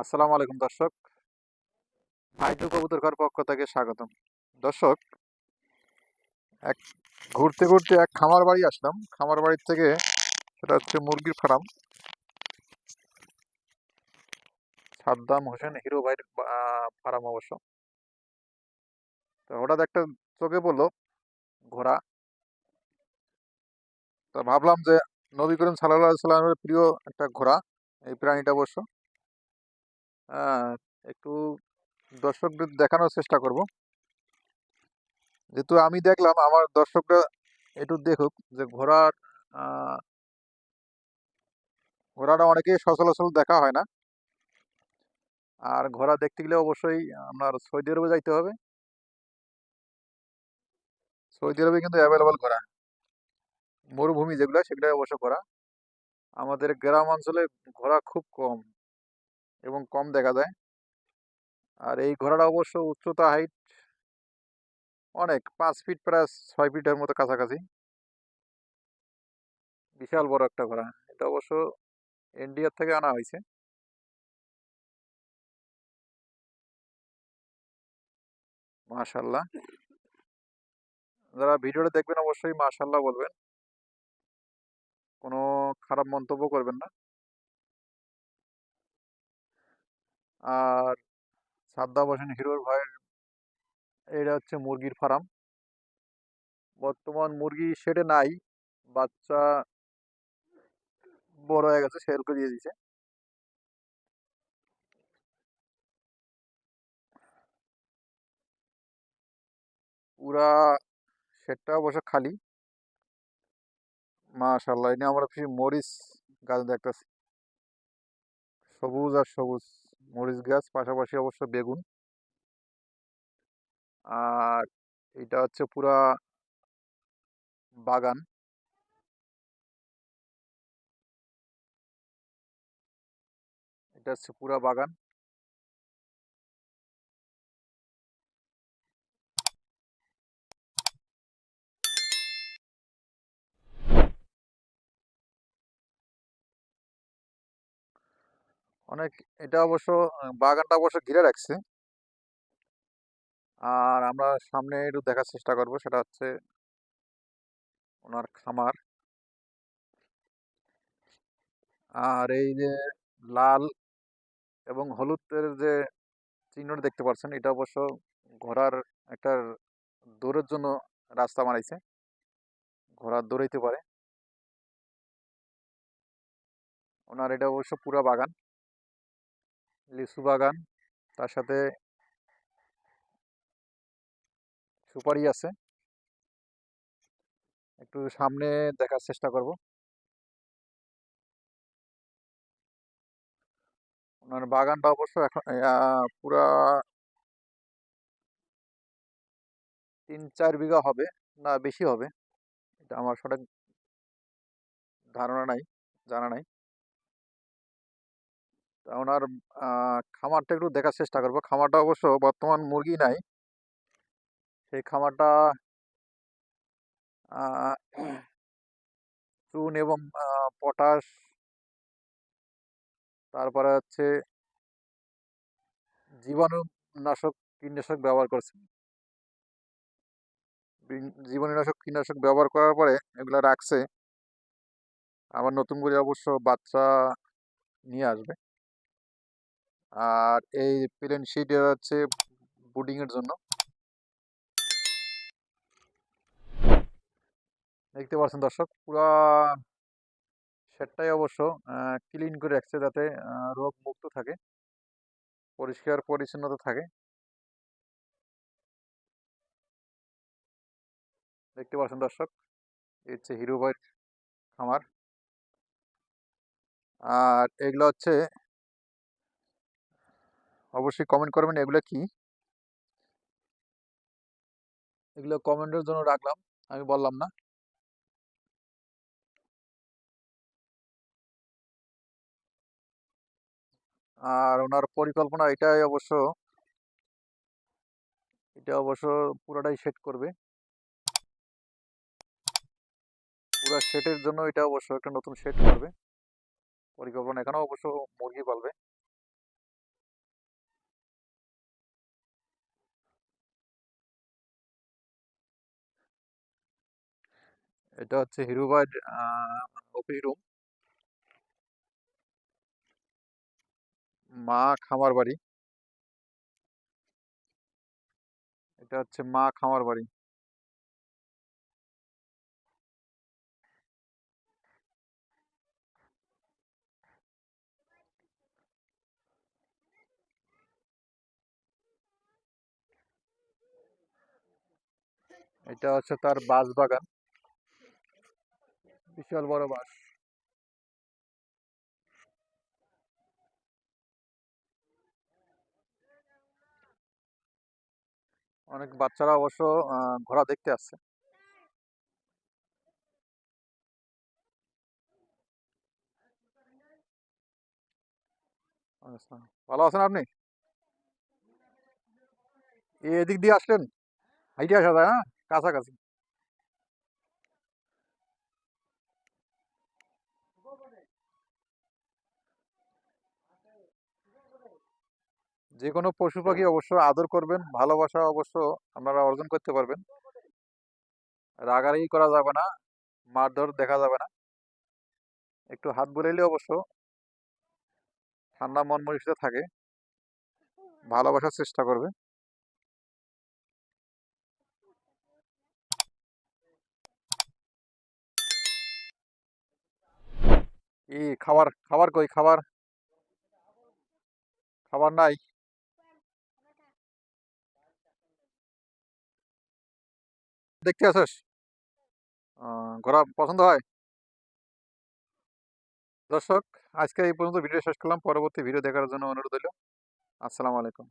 আসসালামু আলাইকুম দর্শক। ভাইটু কবুতর ঘর পক্ষ থেকে স্বাগতম। দর্শক, এক ঘুরতে ঘুরতে এক খামার বাড়ি আসলাম। খামার বাড়ির থেকে সেটা হচ্ছে মুরগির ফার্ম। সাদ্দাম হোসেন হিরো ভাইয়ের ফার্ম অবশ্য। তো হঠাৎ একটা চোখে পড়ল ঘোড়া। তো ভাবলাম যে নবী করিম সাল্লাহ সাল্লামের প্রিয় একটা ঘোড়া, এই প্রাণীটা অবশ্য। একটু দর্শকদের দেখানোর চেষ্টা করব। যেহেতু আমি দেখলাম, আমার দর্শকরা একটু দেখুক যে ঘোড়ার ঘোড়াটা অনেকেই সচলাচল দেখা হয় না। আর ঘোড়া দেখতে গেলে অবশ্যই আপনার সৌদি আরবে যাইতে হবে। সৌদি আরবে কিন্তু অ্যাভেলেবল ঘোড়া। মরুভূমি যেগুলো সেগুলো অবশ্য ঘোড়া। আমাদের গ্রাম অঞ্চলে ঘোড়া খুব কম। এবং কম দেখা যায়। আর এই ঘোড়াটা অবশ্য উচ্চতা হাইট অনেক, পাঁচ ফিট প্রায় ছয় ফিটের মতো কাছাকাছি। বিশাল বড় একটা ঘোড়া। এটা অবশ্য ইন্ডিয়ার থেকে আনা হয়েছে। মাশাল্লাহ। যারা ভিডিওটা দেখবেন অবশ্যই মাশাল্লাহ বলবেন। কোনো খারাপ মন্তব্য করবেন না। আর সাদ্দাম বসেন হিরোর ভাইয়ের এটা হচ্ছে মুরগির ফার্ম। বর্তমান মুরগি সেটে নাই, বাচ্চা বড় হয়ে গেছে সেলকে দিয়ে দিছে। পুরা সেটটা অবশ্য খালি। মাশাল্লাহ এনে আমরা কিছু মরিচ গাছ দেখতেছি। সবুজ আর সবুজ। মরিচ গাছ পাশাপাশি অবশ্য বেগুন। আর এটা হচ্ছে পুরা বাগান। এটা হচ্ছে পুরা বাগান। অনেক এটা অবশ্য বাগানটা অবশ্য ঘিরে রাখছে। আর আমরা সামনে একটু দেখার চেষ্টা করব, সেটা হচ্ছে ওনার খামার। আর এই যে লাল এবং হলুদের যে চিহ্নটা দেখতে পাচ্ছেন, এটা অবশ্য ঘোড়ার একটা দৌড়ের জন্য রাস্তা বানাইছে। ঘোড়া দৌড়াইতে পারে। ওনার এটা অবশ্য পুরা বাগান। লিচু বাগান, তার সাথে সুপারি আছে। একটু সামনে দেখার চেষ্টা করব। ওনার বাগানটা অবশ্য এখন পুরা তিন চার বিঘা হবে, না বেশি হবে। এটা আমার সঠিক ধারণা নাই, জানা নাই। ওনার খামারটা একটু দেখার চেষ্টা করব। খামারটা অবশ্য বর্তমান মুরগি নাই। সেই খামারটা চুন এবং পটাশ, তারপরে হচ্ছে জীবাণুনাশক কীটনাশক ব্যবহার করছে। জীবাণুনাশক কীটনাশক ব্যবহার করার পরে এগুলো রাখছে। আবার নতুন করে অবশ্য বাচ্চা নিয়ে আসবে। আর এই প্লেন শিট হচ্ছে এর জন্য। দেখতে পাচ্ছেন দর্শক, পুরা সেটটাই অবশ্য ক্লিন করে রাখছে যাতে রোগ মুক্ত থাকে, পরিষ্কার পরিচ্ছন্নতা থাকে। দেখতে পাচ্ছেন দর্শক এই হচ্ছে হিরো ভাইয়ের খামার। আর এগুলো হচ্ছে অবশ্যই কমেন্ট করবেন, এগুলো কি? এগুলো কমেন্টের জন্য রাখলাম, আমি বললাম না। আর ওনার পরিকল্পনা এটাই অবশ্য, এটা অবশ্য পুরোটাই সেট করবে। পুরো সেটের জন্য এটা অবশ্য একটা নতুন সেট করবে। পরিকল্পনা এখানেও অবশ্য মুরগি পালবে। এটা হচ্ছে হিরুবাইড অফিস রুম। মা খামার বাড়ি। এটা হচ্ছে মা খামার বাড়ি। এটা হচ্ছে তার বাঁশ বাগান বিশাল বড় বাঁশ অনেক বাচ্চারা অবশ্য ঘোড়া দেখতে আসছে। ভালো আছেন আপনি? এদিক দিয়ে আসলেন? হাইটে আসা যায় হ্যাঁ? কাছাকাছি। যে কোনো পশু পাখি অবশ্য আদর করবেন, ভালোবাসা অবশ্য আপনারা অর্জন করতে পারবেন। রাগারাগি করা যাবে না, মারধর দেখা যাবে না। একটু হাত বুলাইলে অবশ্য ঠান্ডা মন মরিষে থাকে, ভালোবাসার চেষ্টা করবে। কি খাবার খাবার কই, খাবার? খাবার নাই। দেখতে আসিস? ঘোরা পছন্দ হয়? দর্শক, আজকে এই পর্যন্ত ভিডিও শেষ করলাম। পরবর্তী ভিডিও দেখার জন্য অনুরোধ রইল। আসসালামু আলাইকুম।